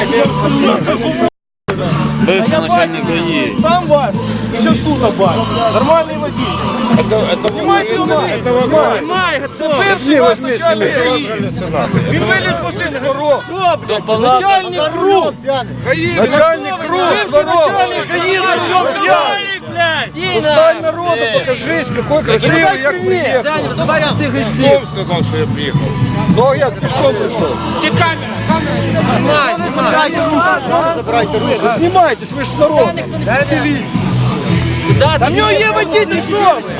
Що? Бывший начальник ГАИ. Там вас, і зараз тут бачу. Нормальний водій. Знімайте його. Немає, Це бивший ваш начальник ГАІ. Він виліз з машини, здоров. Начальник Здоров. Начальник КРУ, здоров. Начальник, блядь. Устань народу, покажись, какой красивый, як приехал. Кто сказал, что я приехал? Ну, я пешком пришел. Знімай, знімай. Що ви забираєте руку? Знімайтесь, ви ж з народу. Там нього є водій, ти що ви?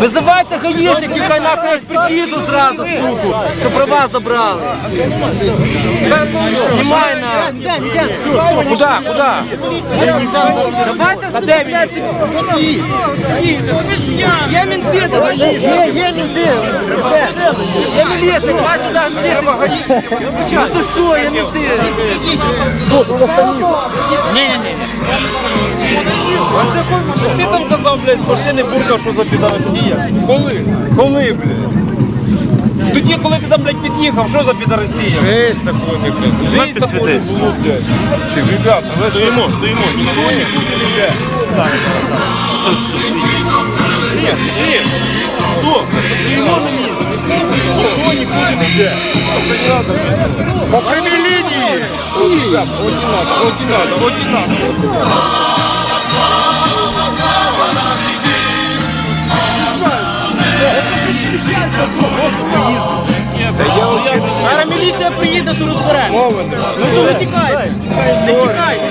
Визивайте гаїшників, хай нахуй експертизу зразу, суку, щоб про вас забрали. Знімай на. Куда, куда? Давайте задивляться. Є мінти, давай. Є, є мінти. Є міліція, давай сюди міліція. Ну ти що, є мінти. Ні-ні-ні. Ти там казав, блядь, з машини буркав, що за підарастія. Коли? Коли, блядь? Тоді, коли ти там, блядь, під'їхав, що за підарастія? Жесть такого не казав. Жизнь такого не було, блядь. Чи, ребята, ви що? Стоїмо, стоїмо. Ніхто не йде. Ні, ні. Стоп, стоїмо на місці. Ніхто нікуди не йде. Не надо. По прямій лінії. Ребята, от не надо, от не надо, от не надо. Зараз міліція приїде, то розберемося. Ну то не тікайте. Не тікайте.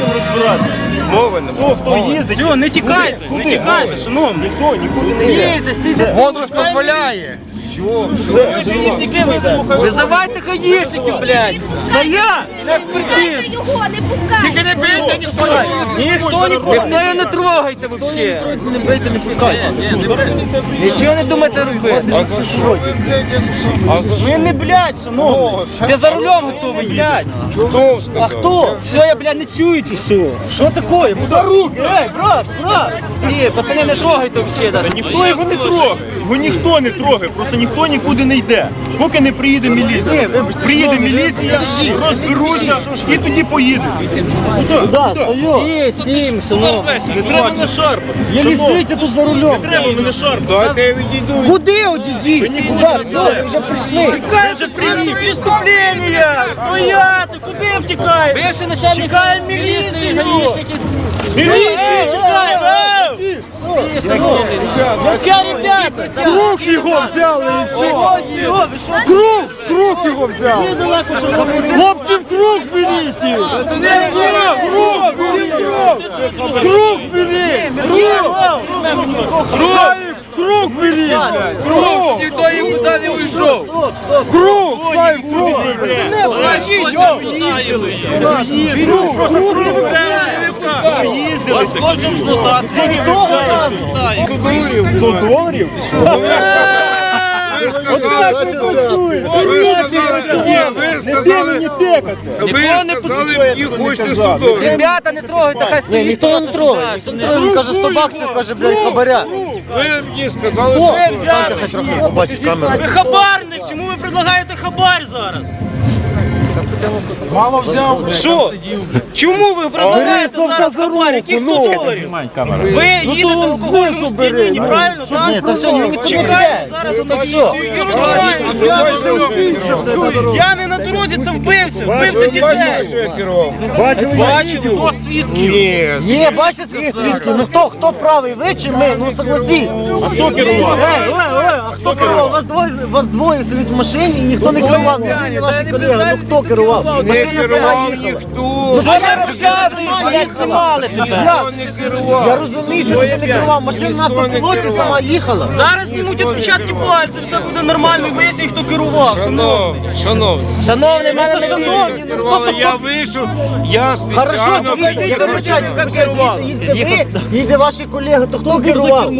Мови нема. Хто їздить? Все, не тікайте, не тікайте, шановні. Ніхто нікуди не стійте. Возраст дозволяє. Все, все. Фінішники вийдемо. Визивайте гаїшників, блядь. Стоять! Пускайте його, не пускайте. Тільки не бийте, ніхто не Ніхто нікого. Ніхто його не трогайте вообще. Не бийте, не пускайте. Нічого не думайте робити. А за що? А за Ви не блядь, шановні. Ти за рулем готовий їхати. Хто сказав? Хто? Що я, блядь, не чую чи що? Що таке? Куда руки? Ей, брат, брат! Ні, пацани, не трогайте вообще даже. Ніхто його не трогає. Його ніхто не трогає, просто ніхто нікуди не йде. Поки не приїде міліція. Приїде міліція, розберуться і тоді поїде. Не треба мене шарпати. Я не стойте тут за рулем. Треба мене шарпати. Куди одійдіть? Все, вже прийшли. Преступлення! Стояти! Куди втікаєте? Бивший начальник Чекає міліцію. Міліцію чекаємо! Яке ребята? Круг його взяли і все. Круг, круг його взяли. Хлопці в круг беріть. Круг, беріть круг. Круг беріть. Круг. Славік, в круг беріть. блядь. Круг. Ніхто нікуди не уйшов. Круг, Славік, круг. Круг, просто круг. Їздили. Сто доларів. 100 доларів? Ви ж сказали, ви сказали, ні, ви сказали, Не текати. ви Нікого не сказали, пускайте. мені хочете 100. Ребята, не трогайте, хай Ні, ніхто не трогає. Ніхто не трогає, він каже 100 баксів, каже, блядь, хабаря. Ви мені сказали, що Станьте побачить камеру. Ви хабарник! Чому ви предлагаєте хабар зараз? Мало взяв. Що? Чому ви предлагаєте зараз хабар? Яких 100 доларів? Ви їдете в алкогольному сп'янінні, правильно? Так? та Чекаємо зараз Та поліцію все. і розбираємося. Я не на дорозі, це вбивця, вбивця дітей. я керував? Бачили? Хто свідків? Ні. Бачите своїх свідків? Ну хто, хто правий, ви чи ми? Ну согласіться. А хто керував? Ей, а хто керував? Вас двоє, вас двоє сидить в машині і ніхто не керував. Ви, ваші колеги. Ну хто керував? Не Машина сама керував їхала. ніхто. Що я розказую, блядь, знімали тебе. Ніхто не керував. Я розумію, що ти не керував. Машина на Ніхто не автопілоті керував. сама їхала. Зараз знімуть відпечатки пальців, все буде нормально, вияснять, хто керував. Шановні, шановні. Шановний, в мене не шановні, ну я вийшов, я Хорошо, спеціально дивіться, їдьте ви, їде ваші колеги, то хто керував?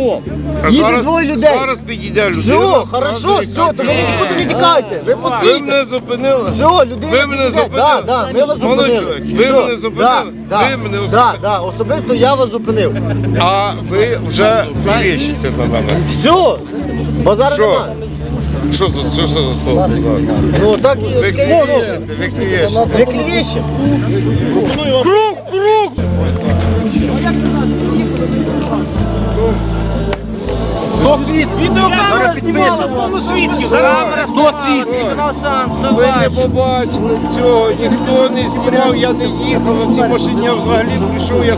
А Їде зараз- двоє людей. Зараз підійде Все, людина. хорошо, все, то ви нікуди не тікайте. Ви Ви постійте. мене зупинили. Все, людина Ви мене зупинили. Да, да, ми вас Молодий зупинили. чоловік, ви мене зупинили. да. да, Ви мене да, да, особисто я вас зупинив. А ви вже вирішите на мене. Все, базар Що? нема. Що за що це за слово базар? Ну так і Ви клієшите, ви клієшите. Ви клієще. Круг, круг! Відеокамера знімала. повну свідків. Зараз до свідків. Ви не побачили цього, ніхто не знімав, я не їхав на цій машині, я взагалі прийшов, я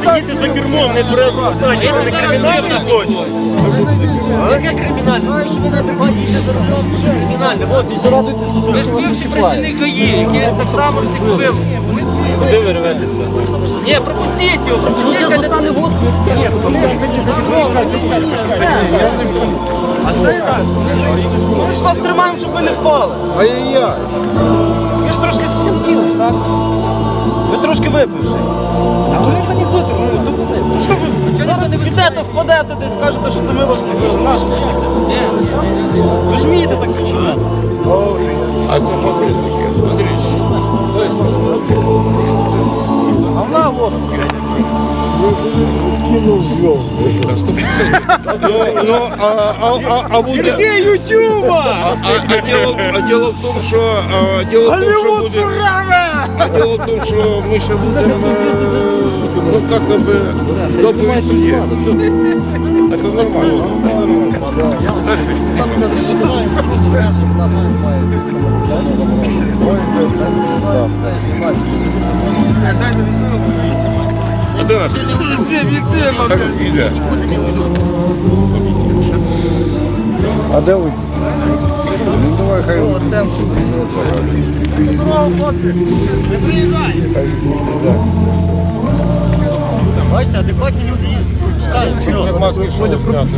Сидіти за кермом, не стані. Це кримінальний злочин. Яке кримінальне? Те, що ви на дебаті йдете за рулем, це кримінальне. Вот, і Ви ж бивший працівник ГАІ, який так само всіх вбив. Куди ви рветеся? Ні, пропустіть його, пропустіть. хай не- Ми ж вас тримаємо, щоб ви не впали. Ай-яй-яй. Ви ж трошки сп'яніли, так? Трошки випивши. А то не анекдоти, ну то ну, що ви зараз підете, впадете десь, скажете, що це ми вас не. Нашу чи не? Ви ж вмієте так вчиняти. А це подвижники, смотрите. А вона от. Ну, ну, а, а, а, а А, а, а, дело, в тому, що дело в тому, що буде, а дело в тому, що ми ще будемо, е, ну как бы доповідь судді. Это нормально. Это нормально. Дай свічку. А де наш? Так, Іде. А де ви? Ну давай хай. Бачите, адекватні люди їдуть. Маски шоу зняти.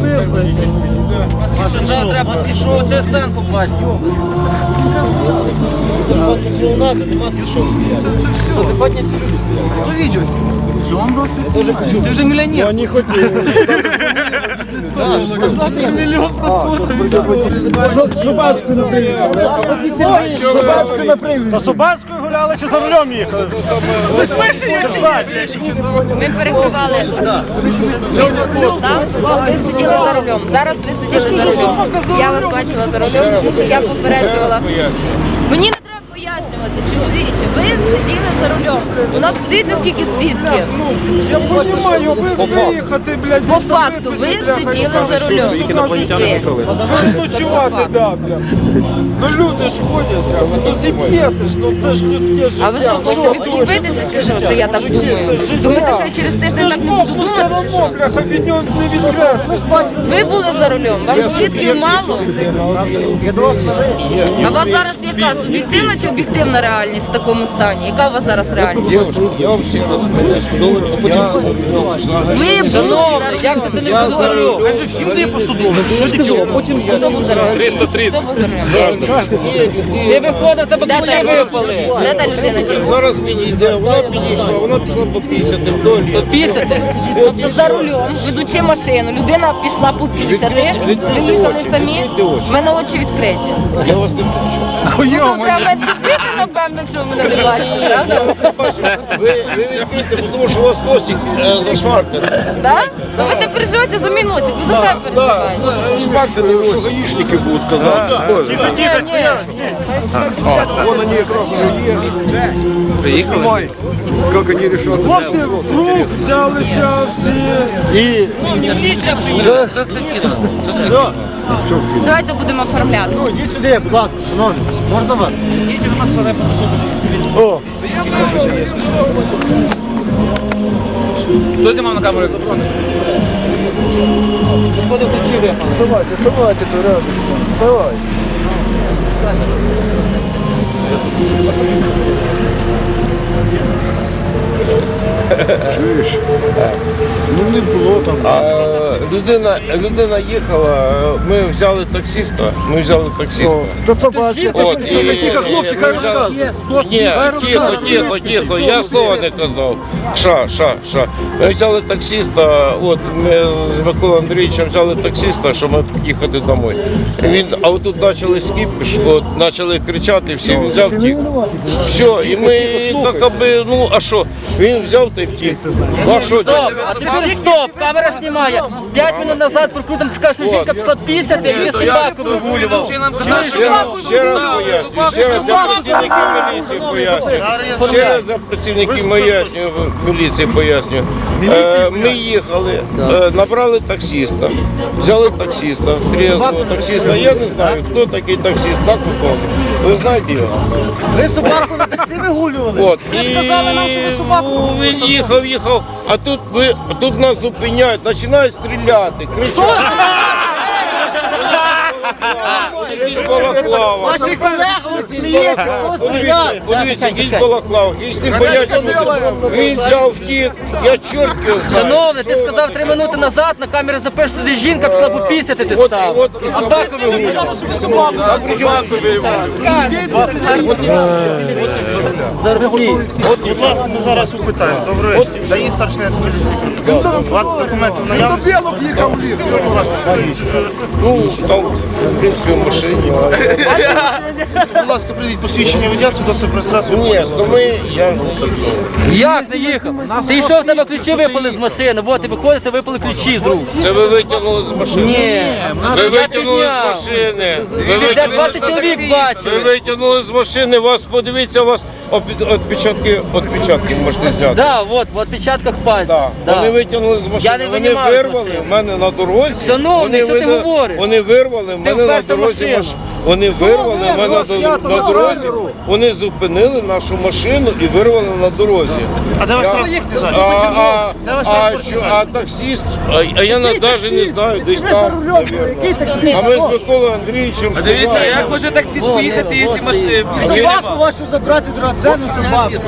Маски шоу, шоу, треба маски шоу. ТСН побачити. Це ж банка клоунади, маски шоу стоять. Адекватні всі люди стоять. То відео. Я теж почув. Ти вже мільйонер. Вони там завтра мільйон Собацьку не прийняли. Собацьку не прийняли. Та Собацькою гуляли чи за рулем їхали? Ми перекривали що світло був, так? Ви сиділи за рулем. Зараз ви сиділи за рулем. Я вас бачила за рулем, тому що я попереджувала. Мені чоловіче. Ви сиділи за рулем. У нас подивіться, скільки свідків. Я розумію, ви виїхати, блядь. По факту, ви сиділи за рулем. Ви. Ночувати, да, блядь. Ну люди ж ходять. Ну зіб'єте ж, ну це ж людське життя. А ви що, хочете відкупитися, чи що, що я так думаю? Думаєте, що я через тиждень так не буду думати, чи що? бляха, від нього не відкреслиш. Ви були за рулем, вам свідків мало. А вас зараз яка суб'єктивна чи об'єктивна реальність в такому стані? Яка у вас зараз реальність? Девушка, я вам ще раз поясню. Я Ви були за рулем. Як це ти не був за рулем? Хто був за рулем? Хто був за рулем? Ти виходив, тебе Де та випали. людина? Де та людина ділася? Зараз мені йде, вона підійшла, вона пішла по 50 вдолі. Пісяти. Тобто за рулем, ведучи машину, людина пішла попісяти, ви їхали самі, в мене очі відкриті. Я вас не бачу. Ну, треба менше пити, напевно, якщо ви мене не бачите, правда? Ви, ви відкрите, тому що у вас носик е, зашмарканий. Так? Ну ви не переживайте за мій носик, ви за себе переживаєте. Да, шмарканий ось. Гаїшники будуть казати. Боже. Ні, ні. Хлопці вдруг взялися всі. Давайте будемо оформляти. Ну, йдіть сюди, будь ласка, шановні. Можна вас? Хто знімав на камеру? Виходив ключі випали. Давайте, вставайте, то рядом. Давай. Чуєш? Ну не було там. А людина, людина їхала, ми взяли таксиста, ми взяли таксиста. От, і, і, ми взяли... Ні, тихо, тихо, тихо, я слова не казав. Ша, ша, ша. Ми взяли таксиста, от ми з Миколою Андрійовичем взяли таксиста, щоб ми їхати домой. Він, а от тут почали скіпіш, от почали кричати, всі він взяв втік. Все, і ми як аби, ну а що? Він взяв та й втік. Ну а що? Стоп, а тепер стоп, камера знімає. П'ять минут назад прокрутим, скаже, що жінка пішла пісяти, і собаку вигулював. Ще, раз поясню, ще раз для працівників міліції поясню. Ще раз для працівників міліції, міліції поясню. Е, Ми їхали, е, набрали таксиста, взяли таксиста, трезвого таксиста. Я не знаю, хто такий таксист, так виходить. Ви знаєте його? Ви собаку на таксі вигулювали? От. І ну, він їхав, їхав, а тут, ми, тут нас зупиняють, починають стріляти, кричати. Якісь балаклава. Ваші колеги от сміється, хто стріляє? Подивіться, якийсь балаклав, якийсь не боять. Він взяв втік, я чорт його знаю. Шановний, ти сказав три минути назад, на камері запишеш, де жінка пішла попісяти, ти От, став. от, І собаку вигулював. Зараз всі. Будь ласка, ми зараз упитаємо. Добрий вечір. Даїн старший міліції. У вас документи в наявності? Будь ласка, Ну, там, в принципі, в машині. Будь ласка, прийдіть посвідчення водія, свідоцтво про реєстрацію. Ні, то ми, я Як не їхав? Ти йшов, в тебе ключі випали з машини. Вот, ти виходите, випали ключі з рук. Це ви витягнули з машини? Ні. Ви витягнули з машини. Ви Де витягнули 20 чоловік Ви витягнули з машини, вас подивіться, у вас відпечатки, відпечатки можете зняти. Да, от, в відпечатках пальців. Да. Да. Вони витягнули з Я машини, не вони винімаю з вирвали машини. в мене на дорозі. Шановний, вони що ти говориш? Вони вирвали в мене на вперся дорозі машину. маш- Вони вирвали в мене на, до- на дорозі. Вони зупинили нашу машину і вирвали на дорозі. А де ваш Я- транспортний А, засіб? а, Де ваш а, транспортний що, а таксист, а, а я навіть не знаю, десь там. А ми з Миколою Андрійовичем. Дивіться, як може таксіст поїхати, якщо машини. Собаку вашу забрати, драгоценну собаку.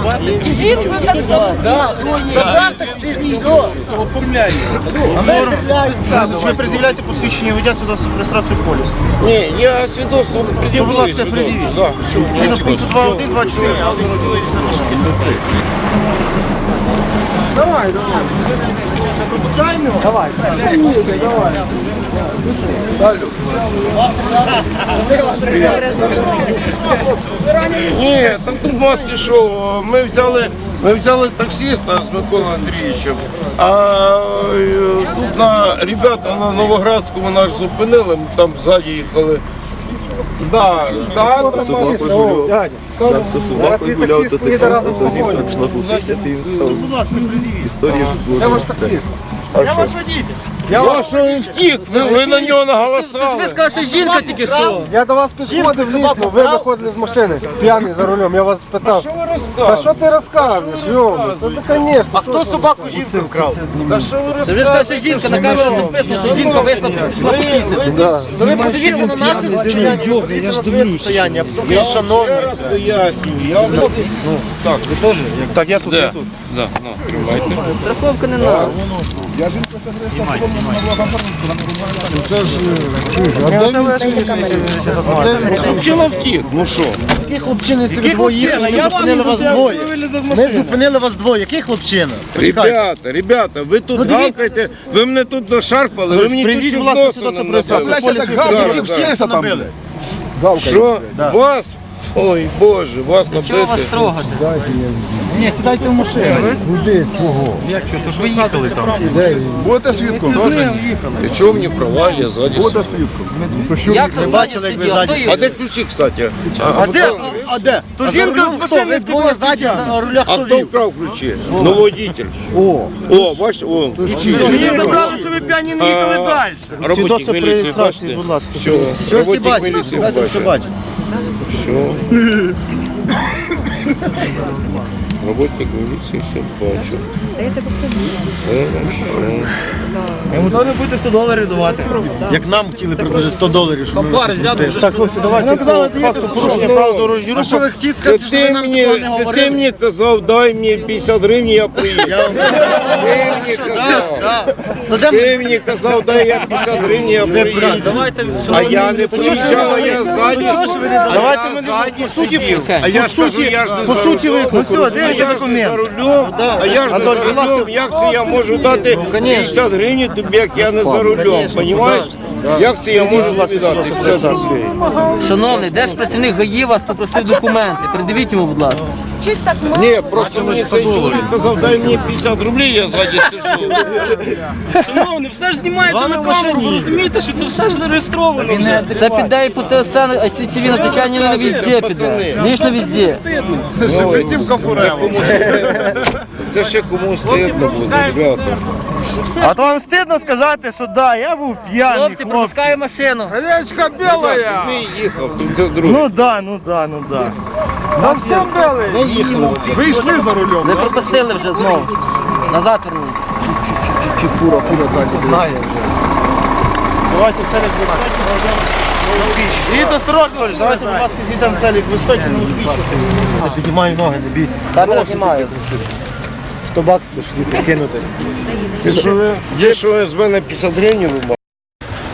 Жінку так що Да, забрав таксист, все. А ми ви пред'являєте посвідчення водія, про реєстрацію поліс? Ні, я свідоцтво Будь пред'являю. ласка, пред'явіть. Да, все, Згідно пункту 2.1, 2.4, але ви сиділись на машині. Ні, там тут маски що, ми взяли, ми взяли таксиста з Миколою Андрійовичем, а е, тут на ребята на Новоградському нас зупинили, ми там ззаді їхали. Да, да, там маски. Будь ласка, пред'явіть. Це ваш таксист. Я що він втік, ви, ви на нього Ви наголосали. сказали, що жінка тільки що. Я до вас підходив лісно, ви виходили з машини, п'яний за рулем, я вас питав. Що ви Та розказуєте? що ти розказуєш, йому? Та ти, конечно. А хто собаку жінку вкрав? Та що ви Ти вже сказав, що розказуєте? жінка на камеру записано, що жінка вийшла, пішла Ви, попісяти. ви десь Ви подивіться на наше состояння, ви подивіться на своє состояння. Я вам ще раз пояснюю. Я вам так, ви теж? Так, я тут, я тут. Да, ну, тримайте. Страховка не треба. Хлопчина втік, ну що? Який хлопчина, якщо ви двоє їхали, ми зупинили вас двоє. Ми зупинили вас двоє. Який хлопчина? Ребята, ребята, ви тут Ну, гавкаєте, ви мене тут нашарпали, ви мені тут Прийдіть, чуть будь ласка, носа свідоцтво не про реєстрацію набили. полісу. Да, Які да. втілися набили? Що? Вас? Ой, Боже, вас Чого вас набити. трогати? Будете свідком? І чого мені права, я ззаді. сиджу. Як це бачили, як ви ззаді Хто А де ключі, кстати? А де? А де? А за рулем хто? Ви двоє ззаді, за руля А хто хто вкрав ключі? Ну, водитель. О, О, бачите, о, ключі. забрали, що ви п'яні не їхали далі. Про міліції, бачите? будь ласка. Все, Все всі работник все бачить. Все. Работник міліції все бачу. Хорошо. Ми готові будете 100 доларів давати. Як нам хотіли предложити 100 доларів, щоб ми вас відпустили. Так, хлопці, давайте по факту порушення правил дорожнього руху. що ви хотіли сказати, що ви ти нам мені, такого не це ти мені казав, дай мені 50 гривень, я приїду. Ти мені казав. Ну, Ти мені казав, дай я 50 гривень, я приїду. А я не приїжджав, а я ззаді. ви не Давайте ми не- по сидів. по А я ж суті- кажу, я ж не по за суті рулем. Ну, я ж не документ. за рулем. А я ж не за рулем. Як це я можу дати 50 гривень тобі, як я не за рулем? Понімаєш? Як це я можу тобі дати 50 гривень? Шановний, держпрацівник ГАІ вас попросив документи. Придивіть йому, будь ласка. Щось так мало. Ні, просто мені цей чоловік казав, дай мені 50 рублей, я ззаді сиджу. Шановні, все ж знімається на камеру, ви розумієте, що це все ж зареєстровано вже. Це піде і по ТСН, а CCTV на звичайні на везде піде. Ніж на везде. Це ще Це ще комусь стидно буде, ребята. А то вам стидно сказати, що да, я був п'яний, Хлопці, пропускає машину. Речка Ребята, Ти їхав, тут це друге. Ну да, ну да, ну да. Зовсім били. Не їхали. Вийшли за рулем. Ви пропустили вже знову. Назад вернулися. Це знає вже. Давайте целик безпеки зайдемо на узбіччя. Зійдіть осторожно, Олеж, давайте, будь ласка, зійдемо целик безпеки на узбіччя. Я піднімаю ноги, не бійте. Камера знімає. 100 баксів, то щоб скинути. Якщо ви, якщо СБ на 50 гривень вимагає,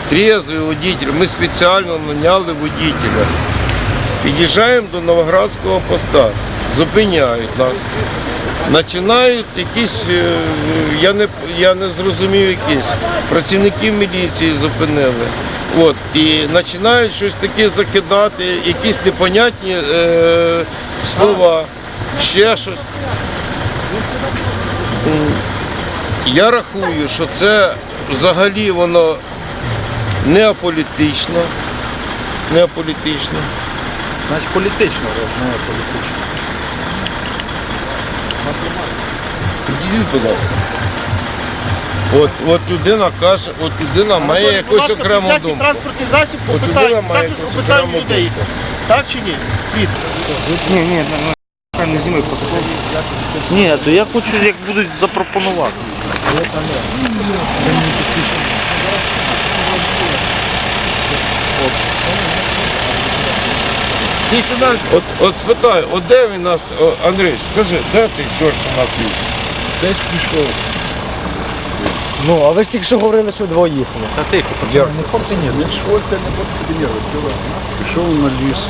трезвий водитель, ми спеціально наняли водителя. Під'їжджаємо до Новоградського поста, зупиняють нас. Починають якісь, е, я не, я не зрозумів якісь, працівників міліції зупинили. От, і починають щось таке закидати, якісь непонятні е, слова, ще щось. Я рахую, що це взагалі воно не аполітично. Значить політично розмова політична. Підійдіть, будь ласка. От, от людина каже, от людина має якусь окрему всякий думку. транспортний засіб От людина Так чи ж людей. Так чи ні? Свідки. Ні, ні, не знімай протокол. Ні, то я хочу, як будуть запропонувати. От, 18. От, от спитаю, от де він нас, о, Андрій, скажи, де цей чорт, у нас ліс? Десь пішов. Ну, а ви ж тільки що говорили, що двоє їхали. Та тихо, Я не координірую. Не швольте, не координірую. Пішов на ліс.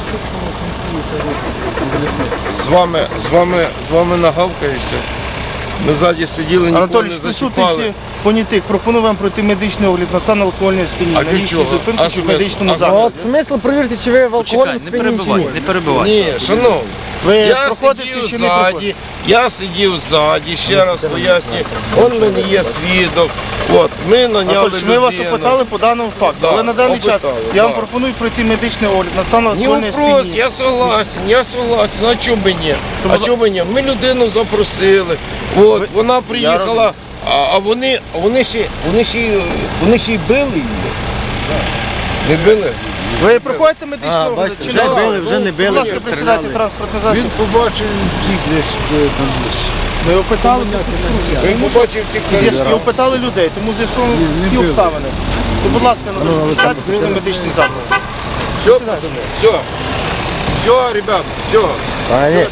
З вами, з вами, з вами нагавкаюся. Ми ззаді сиділи, нікого Анатолій, не зачіпали понятих пропоную вам пройти медичний огляд на стан алкогольної сп'яніння А на для місці чого? зупинки А чи в смисл? медичному А закладі. Смисл перевірити, чи ви в алкоголі спині чи ні. не перебивай. Ні, шановні. Ви Я проходите сидів чи не ззаді, проходите? я сидів ззаді, ще раз пояснюю. Он в мене є свідок. От, ми наняли Анатолій, ми вас опитали по даному факту, Да, але на даний час опитали, я вам да. пропоную пройти медичний огляд на стан Не алкогольної вопрос, сп'яніння. я согласен, я согласен. А чому би ні? А чому ні? Ми людину запросили. От, вона приїхала, а, а вони, вони ще, вони ще, й- вони ще й били її. Не били? Ви проходите медичний А, огляд бачите, чи вже не? били, вже не били, Будь ласка, вже присідайте стріляли. транспортний засіб. побачив тік десь там десь. Ми опитали по суті. Він побачив тільки З'яс- І опитали людей, тому з'ясуємо всі обставини. То, будь ласка, Анатолій, присядьте, зробили медичний заклад. Все, пацани, все. Все, ребята, все. А, ні.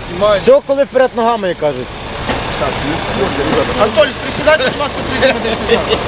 Все, коли вперед ногами, як кажуть. Анатолій, присідайте, будь ласка, прийде медичний заклад.